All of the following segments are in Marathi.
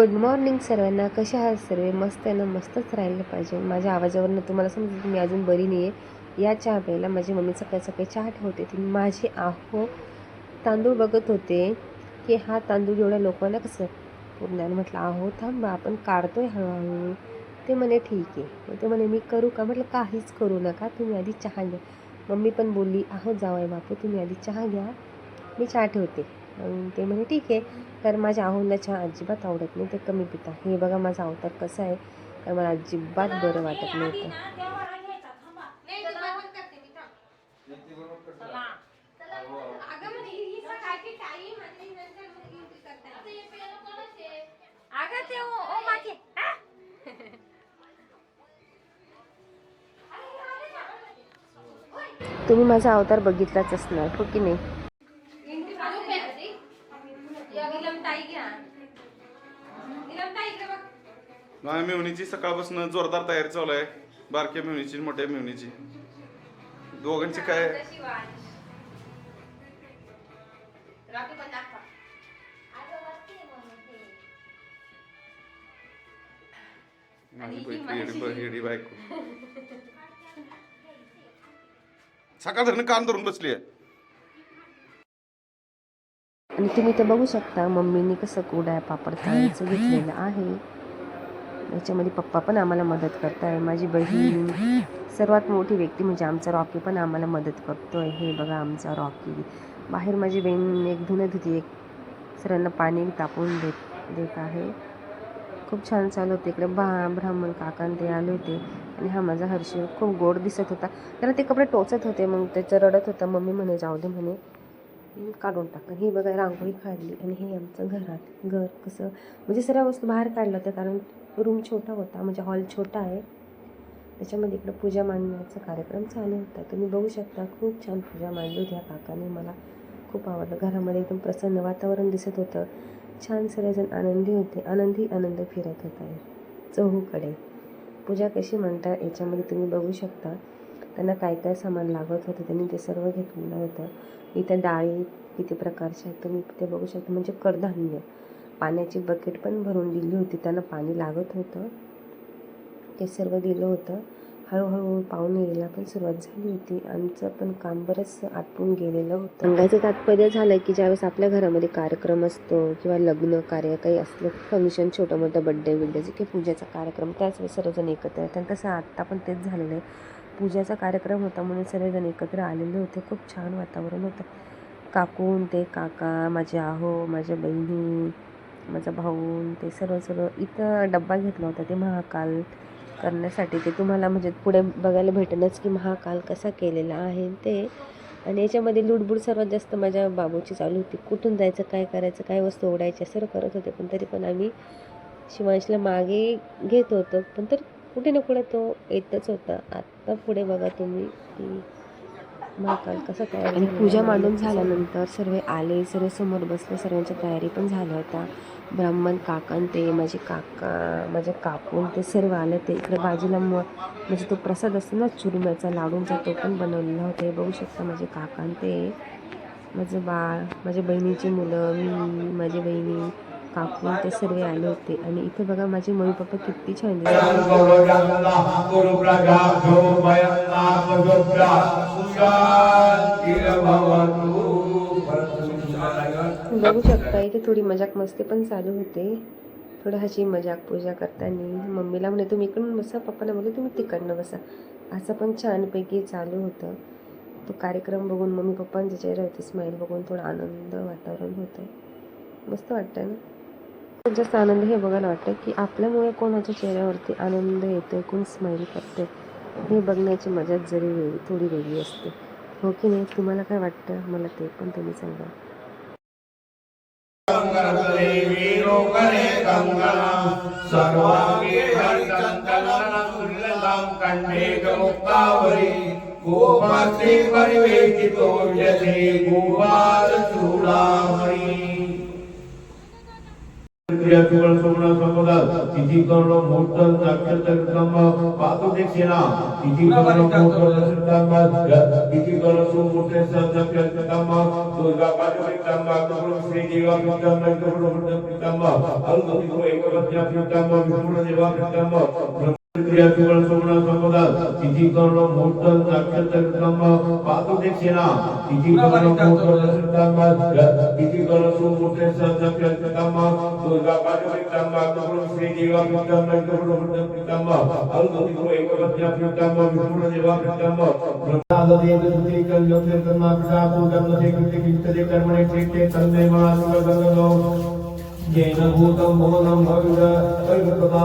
गुड मॉर्निंग सर्वांना. कशा आहात सर्व? मस्त आहे ना? मस्तच राहिलं पाहिजे. माझ्या आवाजावरनं तुम्हाला समजतं मी अजून बरी नाही आहे या चहा प्यायला माझी मम्मी सकाळी सकाळी चहा ठेवते ती माझे आहो तांदूळ बघत होते की हा तांदूळ एवढ्या लोकांना कसं पूर्ण म्हटलं आहो थांबा आपण काढतोय हळूहळू. ते म्हणे ठीक आहे. मग ते म्हणे मी करू का? म्हटलं काहीच करू नका. तुम्ही आधी चहा घ्या. मम्मी पण बोलली आहो जावाय बापू तुम्ही आधी चहा घ्या. मी चहा ठेवते. ते म्हणे ठीक आहे तर माझ्या आहोंना चहा अजिबात आवडत नाही ते कमी पिता. हे बघा माझा अवतार कसा आहे तर मला अजिबात बरं वाटत नव्हतं तुम्ही माझा अवतार बघितलाच असणार हो की नाही या विलमताई घ्या विलमताई इकडे बघ माझ्या मेवणीची सकाळपासून जोरदार तयारी चालू आहे. बारक्या मेवणीची मोठ्या मेवणीची. दोघांची काय? माझी बायको. सकाळ धरण कान धरून बसली आहे आणि तुम्ही ते बघू शकता मम्मीने कसं कुरड्या पापड तळायचं घेतलेलं आहे. याच्यामध्ये पप्पा पण आम्हाला मदत करत आहे माझी बहीण सर्वात मोठी व्यक्ती म्हणजे आमचा रॉकी पण आम्हाला मदत करतो आहे हे बघा आमचा रॉकी. बाहेर माझी बहीण एक धुणं धुती एक सरांना पाणी तापवून देत देत आहे. खूप छान चालू होते. इकडे बा ब्राह्मण काकान ते आले होते आणि हा माझा हर्षी खूप गोड दिसत होता. त्याला ते कपडे टोचत होते मग त्याचं रडत होता. मम्मी म्हणे जाऊ दे म्हणे काढून टाकलं ही बघा रांगोळी काढली आणि हे आमचं घरात घर कसं म्हणजे सर्व वस्तू बाहेर काढलं होतं कारण रूम छोटा होता म्हणजे हॉल छोटा आहे. त्याच्यामध्ये इकडं पूजा मांडण्याचा कार्यक्रम चालू होता. तुम्ही बघू शकता खूप छान पूजा मांडली होती ह्या काकाने. मला खूप आवडलं. घरामध्ये एकदम प्रसन्न वातावरण दिसत होतं. छान सर्वजण आनंदी होते. आनंदी आनंद फिरत होता. चहूकडे. पूजा कशी मांडता याच्यामध्ये तुम्ही बघू शकता. त्यांना काय काय सामान लागत होतं त्यांनी ते सर्व घेतलेलं होतं. इथं डाळी किती प्रकारच्या आहेत तुम्ही ते बघू शकता. म्हणजे कडधान्य. पाण्याची बकेट पण भरून दिली होती. त्यांना पाणी लागत होतं. ते सर्व दिलं होतं. हळूहळू पाहुणे यायला पण सुरुवात झाली होती. आमचं पण काम बरंच आटपून गेलेलं होतं. सांगायचं तात्पर्य झालं की ज्यावेळेस आपल्या घरामध्ये कार्यक्रम असतो किंवा लग्न कार्य काही असलं फंक्शन छोटं मोठं बड्डे बिड्डेचं किंवा पूजेचा कार्यक्रम त्याच वेळेस सर्वजण एकत्र येतात तसं आत्ता पण तेच झालेलं आहे. पूजाचा कार्यक्रम होता म्हणून सर्वजण एकत्र आलेले होते. खूप छान वातावरण होतं. काकून ते काका माझे आहो माझ्या बहिणी माझा भाऊ ते सर्व सर्व इथं डब्बा घेतला होता ते महाकाल करण्यासाठी. ते तुम्हाला म्हणजे पुढे बघायला भेटेलच की महाकाल कसा केलेला आहे ते. आणि याच्यामध्ये लुडबुड सर्वात जास्त माझ्या बाबूची चालू होती. कुठून जायचं काय करायचं काय वस्तू ओढायच्या सर्व करत होते. पण तरी पण आम्ही शिवांशला मागे घेत होतो. पण तर कुठे ना कुठे तो येतच होता. आत्ता पुढे बघा तुम्ही की महाकाल कसा तयार आणि पूजा मांडून झाल्यानंतर सर्व आले सर्व समोर बसले सर्वांच्या तयारी पण झाल्या होत्या. ब्राह्मण काकान ते माझे काका माझे काकून ते सर्व आले. ते इकडे बाजूला म म्हणजे तो प्रसाद असतो ना चुरम्याचा लाडूंचा तो पण बनवलेला होता. हे बघू शकता माझे काकान ते. माझं बाळ माझ्या बहिणीची मुलं मी माझी बहिणी. काकू ते सर्व आले होते. आणि इथे बघा माझे मम्मी पप्पा किती छान बघू शकता इथे थोडी मजाक मस्ती पण चालू होते. थोडं हशी मजाक पूजा करताना. मम्मीला म्हणे तुम्ही इकडून बसा पप्पाला म्हणे तुम्ही तिकडनं बसा. असं पण छानपैकी चालू होतं. तो कार्यक्रम बघून मम्मी पप्पांच्या चेहऱ्यावरती स्माईल बघून थोडं आनंद वातावरण होतं. मस्त वाटतं ना? जास्त आनंद हे बघायला वाटतं की आपल्यामुळे कोणाच्या चेहऱ्यावरती आनंद येतो कोण स्माईल करते हे बघण्याची मजाच जरी वेगळी थोडी वेगळी असते. हो की नाही? तुम्हाला काय वाटतं? मला ते पण तुम्ही सांगा. गोपास्त्री परिवेशितो यथे गोपाल चूडामणि క్రియాకేవల సమణ సమద తిథికరణ మూర్తం నక్షత్రకమ్మ పాతుదేక్షణ తిథికరణ మూర్తం నక్షత్రకమ్మ తిథికరణ సుమూర్తం నక్షత్రకమ్మ దుర్గా పాదవికమ్మ కురు శ్రీ దేవ పితమ్మ కురు పితమ్మ అల్గోతికో ఏకవత్య పితమ్మ విపుల దేవ పితమ్మ क्रियाकेवळ सुवर्ण संपद तिची कर्ण मोठं नक्षत्र स्तंभ पाहतो दक्षिणा तिची कर्ण मोठं स्तंभ तिची कर्ण सुमोठे नक्षत्र स्तंभ दुर्गा पार्वती स्तंभ कपडो श्री देवा स्तंभ कपडो स्तंभ अलगतिको एकवत्य स्तंभ विष्णु देवा स्तंभ ब्रह्माददे कृति कल्योते कर्मा पिता पूजन दे कृति कृत्य दे कर्मणे कृत्य तन्मे महासुर गंगो येन भूतं मोदं भविड वैभवता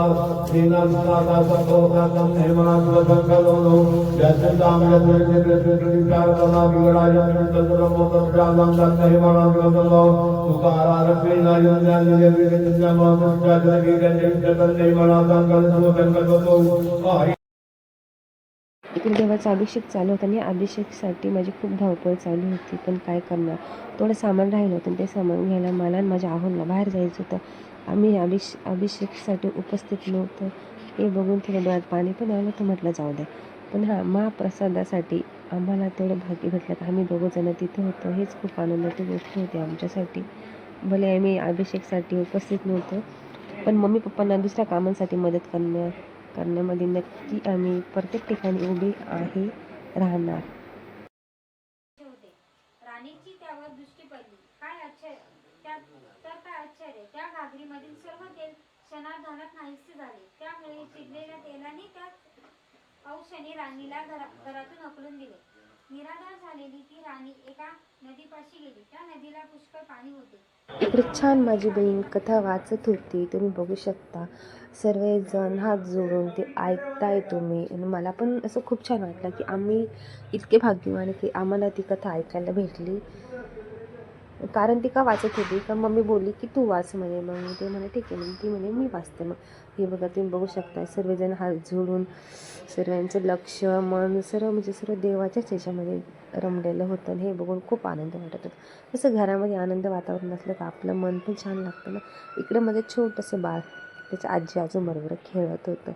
येनं ताता सप्तोतातं निर्मणात्मकं कलोनो यस्तां यद्विकारकला विगडायं तत्र मोदं जातं तन्निर्मणं कलोनो तुकारारभेन यन्यायं विगतं जामं जातगिरं जगन्निर्मणां कलोनो कल्पतो पण देवाचा अभिषेक चालू होता आणि अभिषेकसाठी माझी खूप धावपळ चालू होती पण काय करणार? थोडं सामान राहिलं होतं ते सामान घ्यायला मला आणि माझ्या आहोंना बाहेर जायचं होतं. आम्ही अभिष अभिषेकसाठी उपस्थित नव्हतं. हे बघून थोडं डोळ्यात पाणी पण आलं तर म्हटलं जाऊ द्या पण हां महाप्रसादासाठी आम्हाला तेवढं भाग्य भेटलं तर आम्ही दोघं जण तिथे होतो. हेच खूप आनंदाची गोष्ट होती आमच्यासाठी. भले आम्ही अभिषेकसाठी उपस्थित नव्हतो पण मम्मी पप्पांना दुसऱ्या कामांसाठी मदत करणं करण्यामध्ये नक्की आम्ही प्रत्येक ठिकाणी उभी आहे राहणार. राणीची त्यावर दृष्टी पडली. काय आश्चर्य? त्या तर काय आश्चर्य? त्या घागरीमधील सर्व तेल क्षणार्धानात नाहीसे झाले. त्यामुळे चिडलेल्या तेलाने त्या औषणी राणीला घरा घरातून हकलून दिले. निराधार झालेली ती राणी एका नदीपाशी गेली. त्या नदीला पुष्कळ पाणी होते. इकडे छान माझी बहीण कथा वाचत होती. तुम्ही बघू शकता. सर्वजण हात जोडून ते ऐकताय तुम्ही. आणि मला पण असं खूप छान वाटलं की आम्ही इतके भाग्यवान की आम्हाला ती कथा ऐकायला भेटली. कारण ती का वाचत होती? का मम्मी बोलली की तू वाच म्हणे. मग ते म्हणे ठीक आहे. मग ती म्हणे मी वाचते. मग हे बघा तुम्ही बघू शकता सर्वजण हात जोडून सर्वांचं लक्ष मन सर्व म्हणजे सर्व देवाच्याच याच्यामध्ये रमलेलं होतं आणि हे बघून खूप आनंद वाटत होता. जसं घरामध्ये आनंद वातावरण असलं तर आपलं मन पण छान लागतं ना. इकडं माझं छोटंसं बाळ त्याच्या आजी आजोबरोबर खेळत होतं.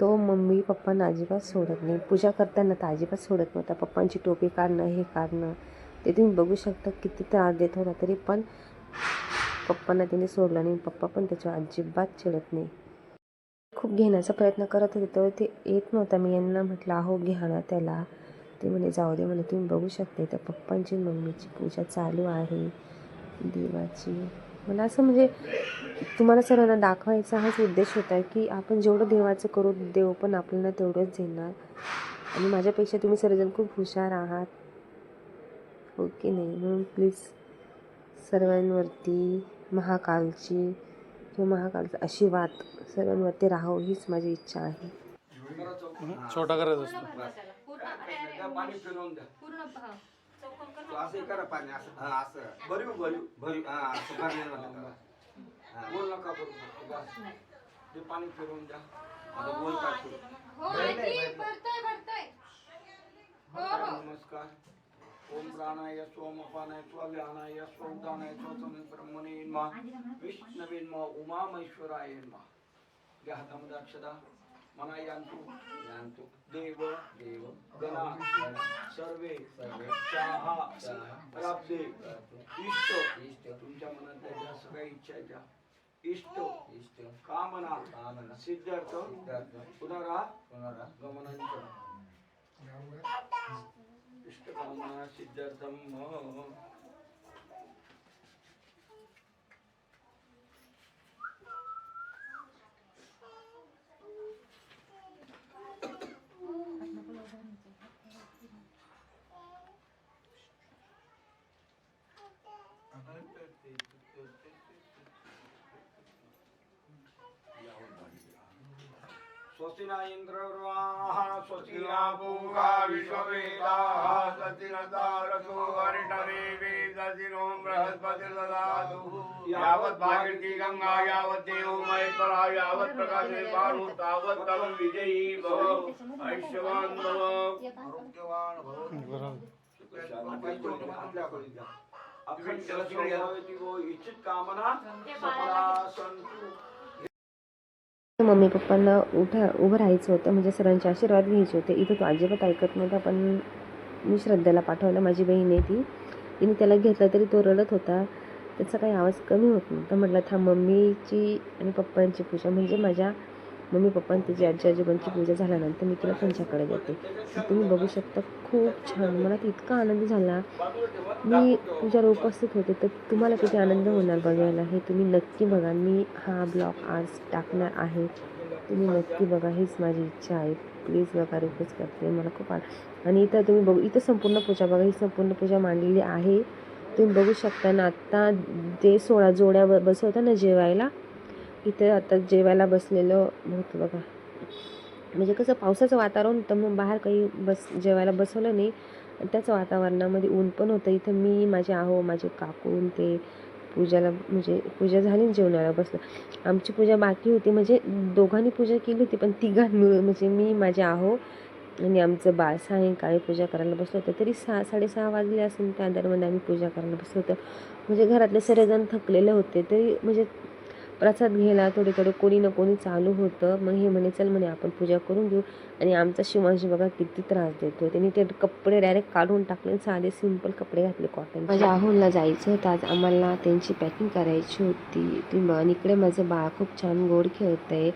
तो मम्मी पप्पांना अजिबात सोडत नाही. पूजा करताना तर अजिबात सोडत नव्हता. पप्पांची टोपी काढणं हे काढणं ते तुम्ही बघू शकता किती त्रास देत होता तरी पण पप्पांना तिने सोडलं नाही पप्पा पण त्याच्या अजिबात चिडत नाही. खूप घेण्याचा प्रयत्न करत होते तर ते येत नव्हता. मी यांना म्हटलं अहो घ्या ना त्याला. ते म्हणे जाऊ दे म्हणे तुम्ही बघू शकता त्या पप्पांची मम्मीची पूजा चालू आहे. देवाची. मला असं म्हणजे तुम्हाला सर्वांना दाखवायचा हाच उद्देश होता की आपण जेवढं देवाचं करू देव पण आपल्याला तेवढंच देणार. आणि माझ्यापेक्षा तुम्ही सर्वजण खूप हुशार आहात. हो की नाही? म्हणून प्लीज सर्वांवरती महाकालची किंवा महाकालचा आशीर्वाद सर्वांवरती राहावं हीच माझी इच्छा आहे. छोटा करायचा असतो. पाणी फिरवून द्या. पूर्ण हा, हो हो. नमस्कार. ओम प्राणाय सोमपानाय स्वाव्यानाय स्वदानाय स्वतम ब्रह्मणे मा विष्णवे मा उमामेश्वराय मा या हातामध्ये अक्षदा मना यांतु यांतु देव। देव। गणा। सर्वे। सर्वे। शाहा प्राप्ते। इष्ट। इष्ट। तुमच्या मनातल्या ज्या सगळ्या इच्छा आहेत त्या. इष्ट। इष्ट। कामना। कामना। सिद्धार्थ। पुनरा पुनरा। गमनांच इष्टकामना सिद्धार्थम स्वस्ति न इन्द्रर्वाः स्वस्ति न पूषा विश्ववेदाः स्वस्ति न तारसो हरिणमेवे स्वस्ति नो बृहस्पतिर्ददातु यावत् भागीरथी गंगा यावत् देवो महेश्वरः यावत् प्रकाशे पाणु तावत् तव विजयी भव। ऐश्वर्यवान् भव। आरोग्यवान भव. अखंड इच्छित कामना सफला संतु। मम्मी पप्पांना उठा उभं राहायचं होतं. म्हणजे सरांचे आशीर्वाद घ्यायचे होते. इथं तो अजिबात ऐकत नव्हता पण मी श्रद्धेला पाठवलं. माझी बहीण आहे ती. तिने त्याला घेतलं तरी तो रडत होता. त्याचा काही आवाज कमी होत नव्हता. म्हटलं था मम्मीची आणि पप्पांची पूजा. म्हणजे माझ्या मम्मी पप्पा आणि त्याची आजी आजोबांची पूजा झाल्यानंतर मी तुला त्यांच्याकडे देते. तुम्ही बघू शकता खूप छान. मला तर इतका आनंद झाला. मी पूजाला उपस्थित होते तर तुम्हाला किती आनंद होणार बघायला हे तुम्ही नक्की बघा. मी हा ब्लॉग आज टाकणार आहे. तुम्ही नक्की बघा हीच माझी इच्छा आहे. प्लीज बघा रिक्वेस्ट करते. मला खूप आन आणि इथं तुम्ही बघू इथं संपूर्ण पूजा बघा. ही संपूर्ण पूजा मांडलेली आहे. तुम्ही बघू शकता ना आत्ता जे सोळा जोड्या ब- बसवता ना जेवायला इथे आता जेवायला बसलेलं होतं बघा. म्हणजे कसं पावसाचं वातावरण होतं मग बाहेर काही बस जेवायला बसवलं नाही. आणि त्याच वातावरणामध्ये ऊन पण होतं. इथं मी माझे आहो माझे काकून ते पूजाला म्हणजे पूजा झाली जेवणाला बसलं. आमची पूजा बाकी होती. म्हणजे दोघांनी पूजा केली होती पण तिघां मिळून म्हणजे मी माझे आहो आणि आमचं बाळ सायंकाळी पूजा करायला बसलो होतं. तरी सहा साडेसहा वाजले असून त्या दरम्यान आम्ही पूजा करायला बसलो होतो. म्हणजे घरातले सर्वजण थकलेले होते. तरी म्हणजे प्रसाद घ्यायला थोडे थोडे कोणी ना कोणी चालू होतं. मग हे म्हणे चल म्हणे आपण पूजा करून घेऊ. आणि आमचा शिवांशी बघा किती त्रास देतो त्यांनी ते कपडे डायरेक्ट काढून टाकले साधे सिंपल कपडे घातले कॉटन माझ्या आहोनला जायचं होतं. आज आम्हाला त्यांची पॅकिंग करायची होती. ती मग आणि इकडे माझं बाळ खूप छान गोड खेळत आहे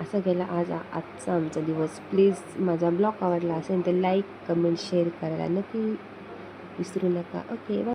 असा गेला आज आजचा आमचा दिवस. प्लीज माझा ब्लॉग आवडला असेल तर लाईक कमेंट शेअर करायला नक्की विसरू नका. ओके